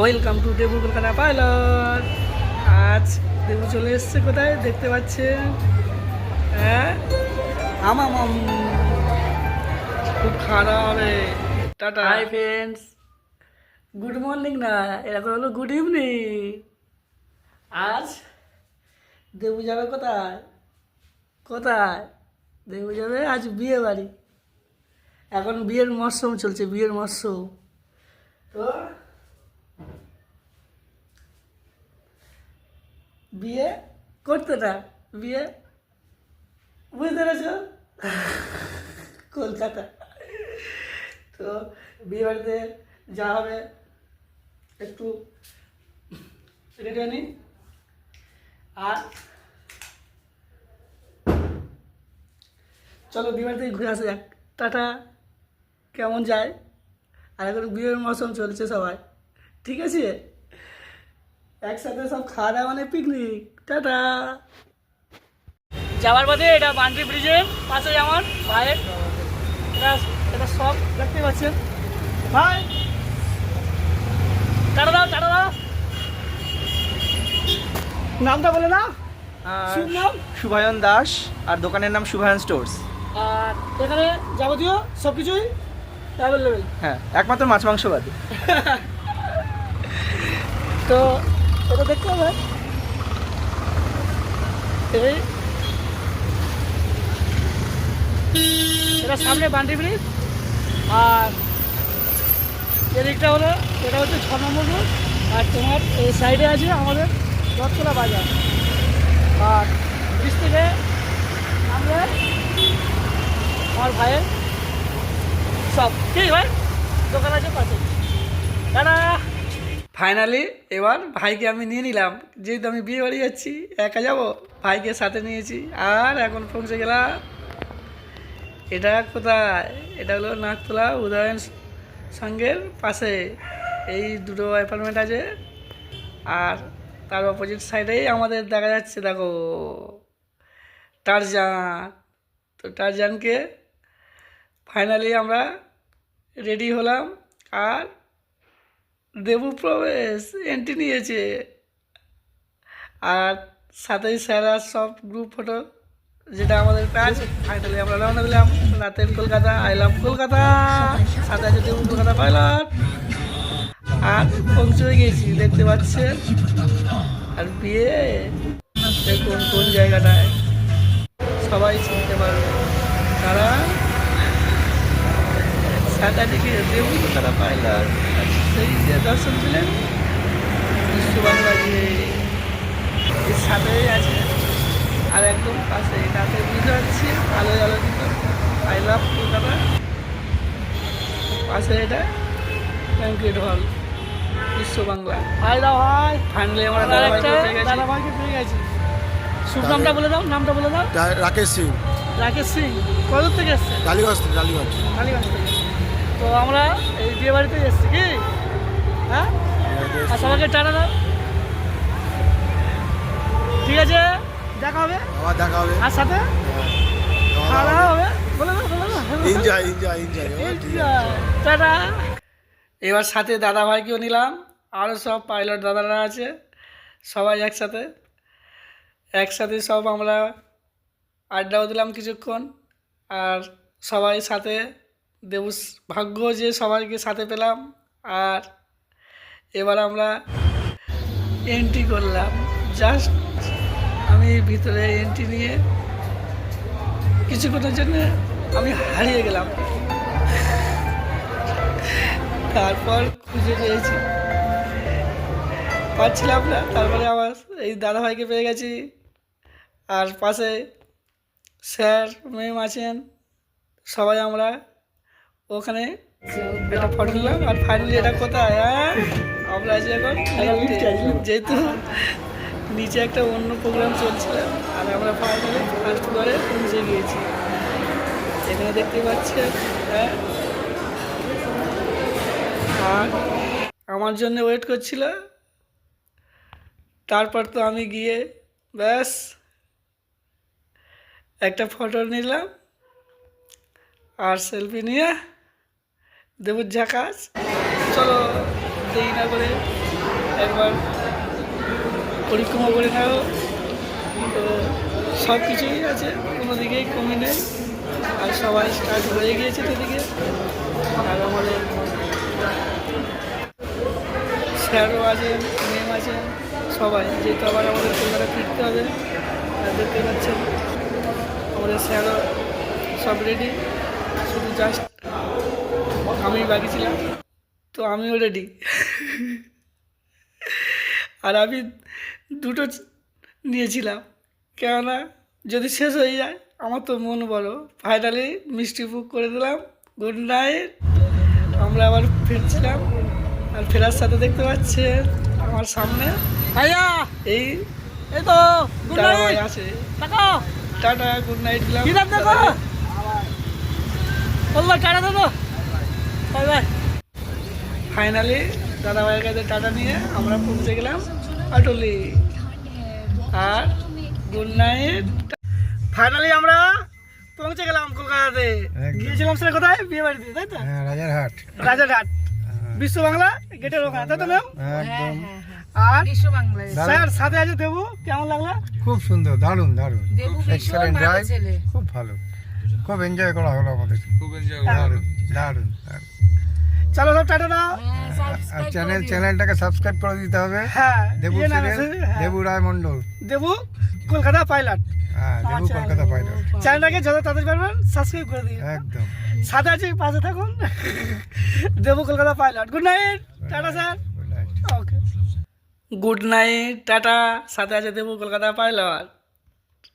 Welcome to Debu Kolkata pilot আজ দেবু চলে এসছে কোথায়? দেখতে পাচ্ছেন। হ্যাঁ? আমার মাম খুব খারাপ হবে tata. Hi friends good morning না এরকম হলো গুড ইভিনিং আজ দেবু যাবে কোথায়? কোথায়? দেবু যাবে আজ বিয়ে বাড়ি। এখন বিয়ের মরশুম চলছে বিয়ের মরশুম। তো বিয়ে করতে না। বিয়ে বুঝতে পেরেছ? কলকাতা। তো বিয়ে বাড়িতে যা হবে। একটু রেডি আনি আর চলো বিয়ে বাড়ি থেকে ঘুরে আসা যাক। টাটা। কেমন যায়? আর এখন বিয়ের মৌসুম চলছে সবাই। ঠিক আছে? একসাথে সব খাওয়া দাওয়া মানে পিকনিক টাটা। যাওয়ার পথে এটা বান্ডি ব্রিজের পাশে আমার ভাইয়ের। এটা এটা সব দেখতে পাচ্ছেন। ভাই! টাটা দাও টাটা দাও। নামটা বলে না নাম? শুভায়ন দাস আর দোকানের নাম শুভায়ন স্টোর্স। আর এখানে যাবতীয় সব কিছুই অ্যাভেলেবেল হ্যাঁ একমাত্র মাছ মাংস বাদে। তো এটা দেখতে হবে। এটা সামনে বান্ডি ব্রিজ। আর এদিকটা হলো, এটা হচ্ছে ছ নম্বর রোড। আর তোমার এই সাইডে আছে আমাদের রথতলা বাজার। আর ব্রিজ থেকে আমরা আমার ভাইয়ের সব ঠিক ভাই? দোকান আছে পাশে। দাদা ফাইনালি এবার ভাইকে আমি নিয়ে নিলাম। যেহেতু আমি বিয়ে বাড়ি যাচ্ছি, একা যাব, ভাইকে সাথে নিয়েছি। আর এখন পৌঁছে গেলাম। এটা কোথায়? এটা হলো নাকতলা উদয়ন সঙ্গের পাশে। এই দুটো অ্যাপার্টমেন্ট আছে। আর তার অপোজিট সাইডেই আমাদের দেখা যাচ্ছে, দেখো। টারজান তো টারজানকে ফাইনালি আমরা রেডি হলাম। আর দেবু প্রবেশ এন্ট্রি নিয়েছে। আর সাথেই স্যারা সব গ্রুপ ফটো যেটা আমাদের কাজ ফাইনালি আমরা রওনা দিলাম রাতের কলকাতা আইলাম কলকাতা। সাথে আছে দেবু কলকাতা পাইলট আর পৌঁছে গেছি, দেখতে পাচ্ছেন? আর বিয়ে? দেখুন কোন জায়গাটায়। সবাই চিনতে পারবে। তারা সাদাটিকে দেবু তারা পাইলাম সেই যে ছিলেন বিশ্ব বাংলা যে এর সাথেই আছে। আর একদম পাশে রাতে বুঝতে পারছি আলো আলোকিত আই লাভ কলকাতা। পাশে এটা হল বিশ্ব বাংলা হাই দাও হাই ফাইনালি আমরা পেয়ে পেয়ে গেছি। শুভ নামটা বলে দাও নামটা বলে দাও। রাকেশ সিং। রাকেশ সিং কত থেকে এসছে? টালিগঞ্জ থেকে টালিগঞ্জ কালীগঞ্জ থেকে। তো আমরা এই বিয়ে বাড়িতে এসেছি কি? হ্যাঁ? আর সবাইকে টাটা দাও। ঠিক আছে? দেখা হবে? আবার দেখা হবে। আর সাথে? খাওয়া দাওয়া হবে? বলে দাও বলে দাও এনজয় এনজয় এনজয় টাটা। এবার সাথে দাদা ভাইকেও নিলাম। আরও সব পাইলট দাদারা আছে। সবাই একসাথে। একসাথে সব আমরা আড্ডাও দিলাম কিছুক্ষণ। আর সবাই সাথে দেবু ভাগ্য যে সবাইকে সাথে পেলাম। আর এবার আমরা এন্ট্রি করলাম। জাস্ট আমি ভিতরে এন্ট্রি নিয়ে কিছুক্ষণের জন্য আমি হারিয়ে গেলাম। তারপর খুঁজে পেয়েছি। পাচ্ছিলাম না, তারপরে আমার এই দাদাভাইকে পেয়ে গেছি। আর পাশে স্যার, ম্যাম আছেন। সবাই আমরা ওখানে একটা ফটো নিলাম আর ফাইনালি এটা কোথায় হ্যাঁ? আমরা আছি এখন যেহেতু নিচে একটা অন্য প্রোগ্রাম চলছিল আর আমরা ফাইনালি ফার্স্ট ফ্লোরে পৌঁছে গিয়েছি। এখানে দেখতে পাচ্ছেন হ্যাঁ? আর আমার জন্য ওয়েট করছিল। তারপর তো আমি গিয়ে ব্যাস একটা ফটো নিলাম, আর সেলফি নিয়ে দেবুর ঝাকাস চলো, দেরি না করে একবার পরিক্রমা করে নেব তো সব কিছুই আছে, কোনো দিকেই কমে নেই। আর সবাই স্টার্ট হয়ে গিয়েছে এদিকে। আর আমাদের স্যারও আছেন ম্যাম আছেন সবাই। যেহেতু আবার আমাদের কলকাতা ফিরতে হবে দেখতে পাচ্ছেন। আমাদের স্যারও সব রেডি শুধু জাস্ট আমি বাকি ছিলাম। তো আমিও রেডি আর আমি দুটো নিয়েছিলাম। কেননা যদি শেষ হয়ে যায় আমার তো মন বড়। ফাইনালি মিষ্টি বুক করে দিলাম। গুড নাইট আমরা আবার ফিরছিলাম। আর ফেরার সাথে দেখতে পাচ্ছেন আমার সামনে। এই এই তো গুড নাইট আছে। টাটা। গুড নাইট দিলাম টাটা দেবো ফাইনালি দাদাভাইয়ের কাছে টাটা নিয়ে আমরা পৌঁছে গেলাম আটলি আর গুড নাইট। ফাইনালি আমরা পৌঁছে গেলাম কলকাতাতে। গিয়েছিলাম সেটা কোথায়? বিয়ে বাড়িতে তাই তো? হ্যাঁ রাজারহাট। রাজারহাট। বিশ্ব বাংলা গেটের ওখানে তাই তো ম্যাম একদম। আর বিশ্ব বাংলায় স্যার সাথে আছে দেবু? কেমন লাগল? খুব সুন্দর দারুণ দারুণ। দেবু এক্সেলেন্ট ড্রাইভ খুব ভালো। খুব এনজয় করা হলো আমাদের। খুব এনজয় দারুণ। চলো সব টাটা দাও আর চ্যানেল চ্যানেলটাকে সাবস্ক্রাইব করে দিতে হবে। হ্যাঁ দেবু ইয়ে সিরিয়াল হ্যাঁ। দেবু রায় মন্ডল দেবু কলকাতা পাইলট হ্যাঁ দেবু আচ্ছা। কলকাতা পাইলট চ্যানেলটাকে যত তাড়াতাড়ি পারবেন সাবস্ক্রাইব করে দিন একদম। সাথে আছে পাশে থাকুন। Debu Kolkata pilot good night tata sir okay good night tata. সাথে আছে দেবু কলকাতা পাইলট